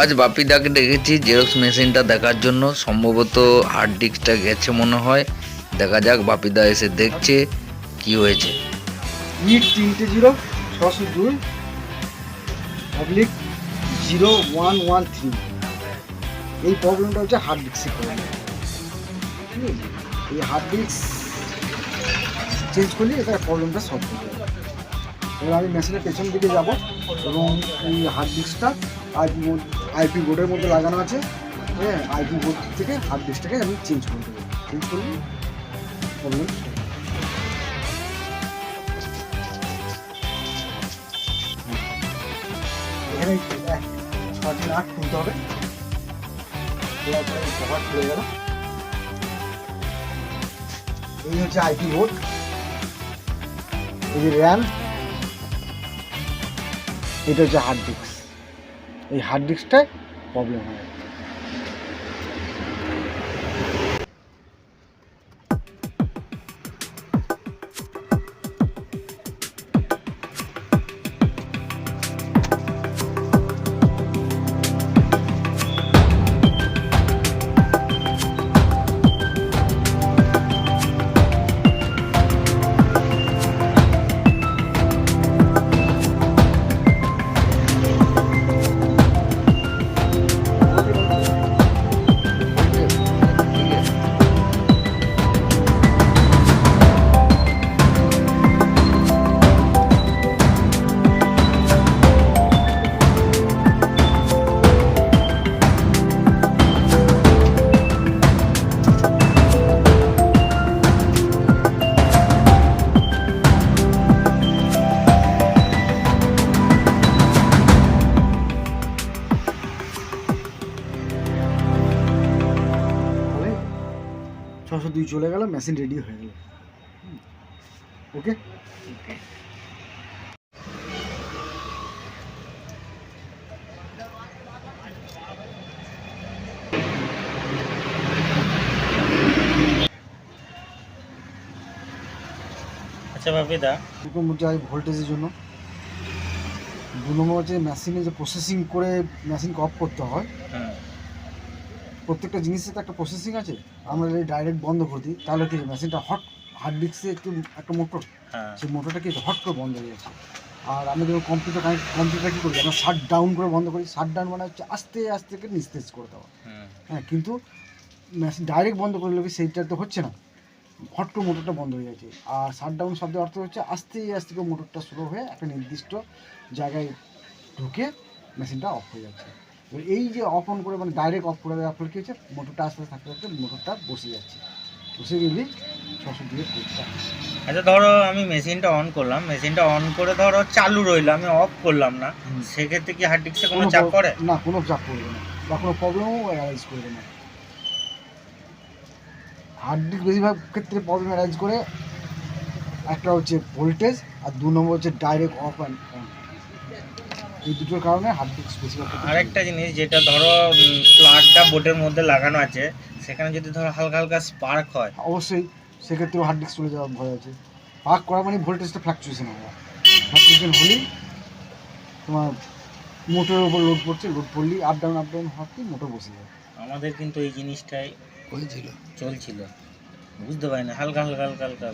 আজ বাপিদাকে ডেকেছি জেরক্স মেশিনটা দেখার জন্য। সম্ভবত হার্ড ডিস্কটা গেছে মনে হয়। দেখা যাক বাপিদা এসে দেখছে কি হয়েছে। নিট তিনটে জিরো, ছশো দুই public zero one one three. এই প্রবলেমটা হচ্ছে হার্ড ডিস্কের প্রবলেম ঠিক আছে এই হার্ড ডিস্ক চেঞ্জ করলে এটা প্রবলেমটা সলভ যাবে এবার আমি মেশিনের পেছন দিকে যাব এবং এই হার্ড ডিস্কটা আজ বোর্ড আইপি বোর্ডের মধ্যে লাগানো আছে। হ্যাঁ আইপি বোর্ড থেকে হার্ড ডিস্কটাকে আমি চেঞ্জ করে দেবো। চেঞ্জ করলে এখানে খুলতে হবে। এই হচ্ছে বোর্ড র্যাম এটা হচ্ছে হার্ড ডিস্ক এই হার্ড ডিস্কটায় প্রবলেম হয়। ছশো দুই চলে গেল মেশিন রেডি হয়ে গেল। ওকে আচ্ছা বাপিদা। দুটো হচ্ছে ভোল্টেজের জন্য দু নম্বর হচ্ছে মেশিনে যে প্রসেসিং করে মেশিনকে অফ করতে হয় হ্যাঁ। প্রত্যেকটা জিনিসের তো একটা প্রসেসিং আছে। আমরা যদি ডাইরেক্ট বন্ধ করে দিই তাহলে কি মেশিনটা হট হার্ড ডিস্কে একটু একটা মোটর হ্যাঁ। সেই মোটরটা কি হট করে বন্ধ হয়ে যাচ্ছে। আর আমি যখন কম্পিউটার কানেক্ট কম্পিউটার কী করি আমরা শাট ডাউন করে বন্ধ করি। শাট ডাউন মানে হচ্ছে আস্তে আস্তে করে নিস্তেজ করে দেওয়া। হ্যাঁ কিন্তু মেশিন ডাইরেক্ট বন্ধ করে দিলে সেইটা তো হচ্ছে না? হট করে মোটরটা বন্ধ হয়ে যাচ্ছে। আর শাট ডাউন শব্দের অর্থ হচ্ছে আস্তে আস্তে করে মোটরটা স্লো হয়ে একটা নির্দিষ্ট জায়গায় ঢুকে মেশিনটা অফ হয়ে যাচ্ছে। এই যে অফ অন করে মানে ডাইরেক্ট অফ করে দেওয়ার ফলে কী হচ্ছে? মোটরটা আস্তে আস্তে থাকতে থাকতে মোটরটা বসে যাচ্ছে। বসে গেলে ছশো দিয়ে করতে আচ্ছা ধরো আমি মেশিনটা অন করলাম। মেশিনটা অন করে ধরো চালু রইল আমি অফ করলাম না। সেক্ষেত্রে কি হার্ড ডিস্কে কোনো চাপ পড়ে? না কোনো চাপ পড়বে না। বা কোনো প্রবলেমও অ্যারাইজ করবে না। হার্ড ডিস্ক বেশিরভাগ ক্ষেত্রে প্রবলেম অ্যারাইজ করে। একটা হচ্ছে ভোল্টেজ আর দু নম্বর হচ্ছে ডাইরেক্ট অফ অ্যান্ড অন এই দুটোর কারণে হার্ড ডিস্ক বেশিরভাগ আরেকটা জিনিস যেটা ধরো প্লাগটা বোর্ডের মধ্যে লাগানো আছে সেখানে যদি ধরো হালকা হালকা স্পার্ক হয়। অবশ্যই সেক্ষেত্রেও হার্ড ডিস্ক চলে যাওয়ার ভয় আছে। পাক করা মানে ভোল্টেজটা ফ্ল্যাকচুয়েশন হবে। ফ্ল্যাকচুয়েশন হলেই তোমার মোটরের উপর লোড পড়ছে লোড পড়লেই আপ ডাউন আপ ডাউন হওয়াতেই মোটর বসে যাবে আমাদের কিন্তু এই জিনিসটাই হয়েছিল চলছিল। বুঝতে পারি না হালকা হালকা হালকা হালকা।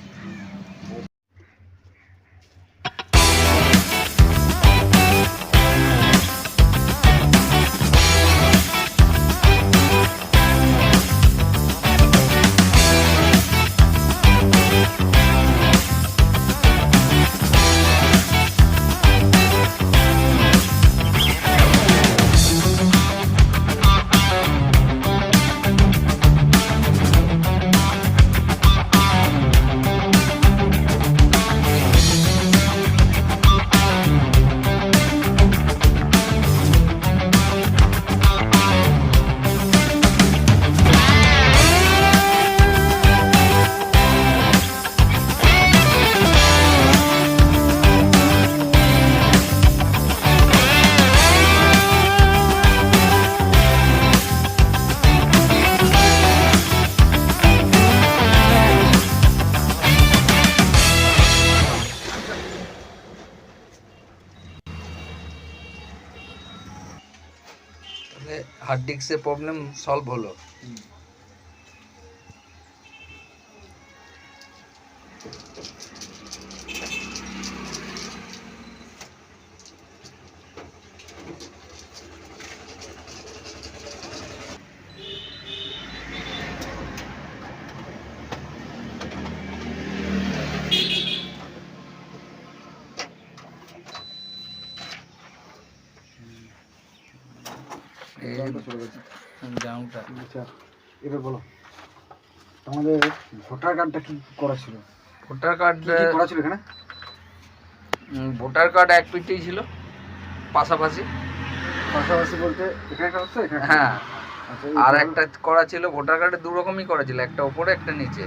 হার্ড ডিস্কের প্রবলেম সলভ হলো। আচ্ছা এবার বলো তোমাদের ভোটার কার্ডটা কি করা ছিল? ভোটার কার্ড করা ছিল এখানে? ভোটার কার্ড এক পিঠেই ছিল পাশাপাশি। পাশাপাশি বলতে এখানে হচ্ছে হ্যাঁ। আচ্ছা, আর একটা করা ছিল ভোটার কার্ডে দু রকমই করা ছিল একটা উপরে একটা নিচে।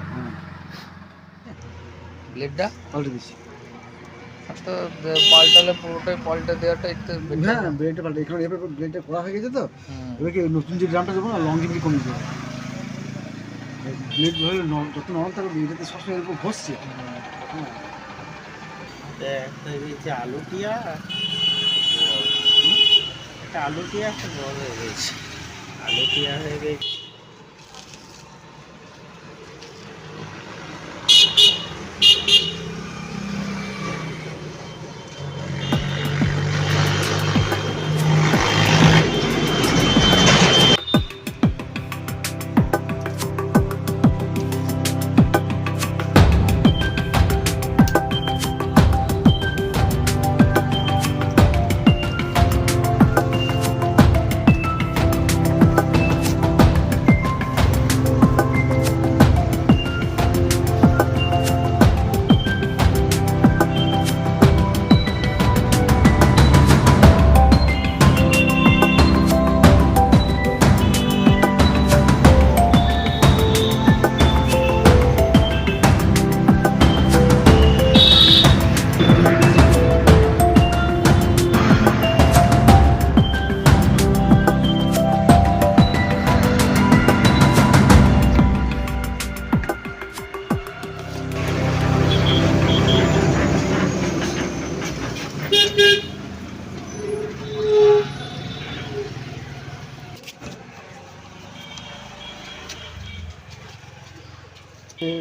ব্লেডটা পাল্টে দিচ্ছি। তো পাল্টালে পুরোটাই পাল্টে দেওয়াটাই তো হ্যাঁ ব্লেডটা পাল্টে। এখানে এবার ব্লেডটা করা হয়ে গেছে তো। এবার কি নতুন যে ড্রামটা দেবো না লংজিভিটি কমে যাবে ব্লেড হলে ন- যত নরম থাকবে এটাতে সবসময় এরকম ঘষছে। হ্যাঁ একটা হয়েছে আলু টিয়া একটা আলু টিয়া একটা বড় হয়ে গেছে। আলু টিয়া হয়ে গেছে।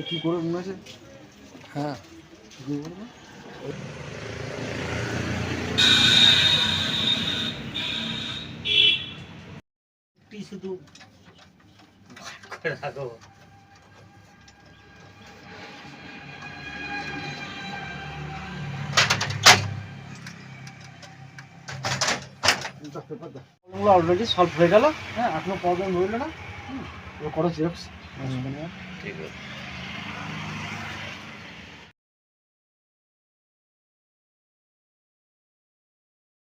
কি করবে মনে আছে? হ্যাঁ। শুধু করে রাখো। প্রবলেমগুলো অলরেডি সলভ হয়ে গেল। হ্যাঁ এখনও প্রবলেম রইল না। করো জেরক্স ঠিক আছে।